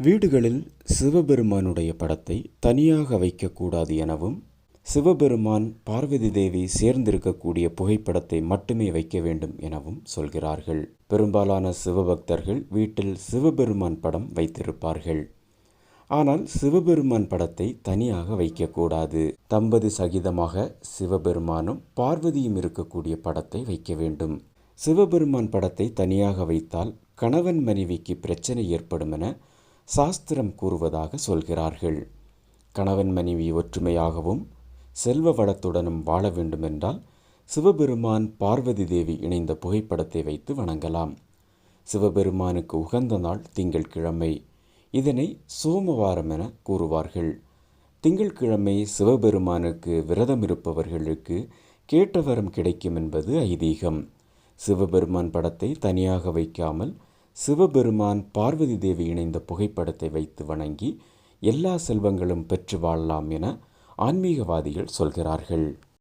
வீடுகளில் சிவபெருமானுடைய படத்தை தனியாக வைக்கக்கூடாது எனவும் சிவபெருமான் பார்வதி தேவி சேர்ந்திருக்கக்கூடிய புகைப்படத்தை மட்டுமே வைக்க வேண்டும் எனவும் சொல்கிறார்கள். பெரும்பாலான சிவபக்தர்கள் வீட்டில் சிவபெருமான் படம் வைத்திருப்பார்கள். ஆனால் சிவபெருமான் படத்தை தனியாக வைக்கக்கூடாது. தம்பதி சகிதமாக சிவபெருமானும் பார்வதியும் இருக்கக்கூடிய படத்தை வைக்க வேண்டும். சிவபெருமான் படத்தை தனியாக வைத்தால் கணவன் மனைவிக்கு பிரச்சனை ஏற்படும் என சாஸ்திரம் கூறுவதாக சொல்கிறார்கள். கணவன் மனைவி ஒற்றுமையாகவும் செல்வ வளத்துடனும் வாழ வேண்டுமென்றால் சிவபெருமான் பார்வதி தேவி இணைந்த புகைப்படத்தை வைத்து வணங்கலாம். சிவபெருமானுக்கு உகந்த நாள் திங்கள்கிழமை. இதனை சோமவாரம் என கூறுவார்கள். திங்கள்கிழமை சிவபெருமானுக்கு விரதம் இருப்பவர்களுக்கு கேட்டவரம் கிடைக்கும் என்பது ஐதீகம். சிவபெருமான் படத்தை தனியாக வைக்காமல் சிவபெருமான் பார்வதி தேவி இணைந்த புகைப்படத்தை வைத்து வணங்கி எல்லா செல்வங்களும் பெற்று வாழலாம் என ஆன்மீகவாதிகள் சொல்கிறார்கள்.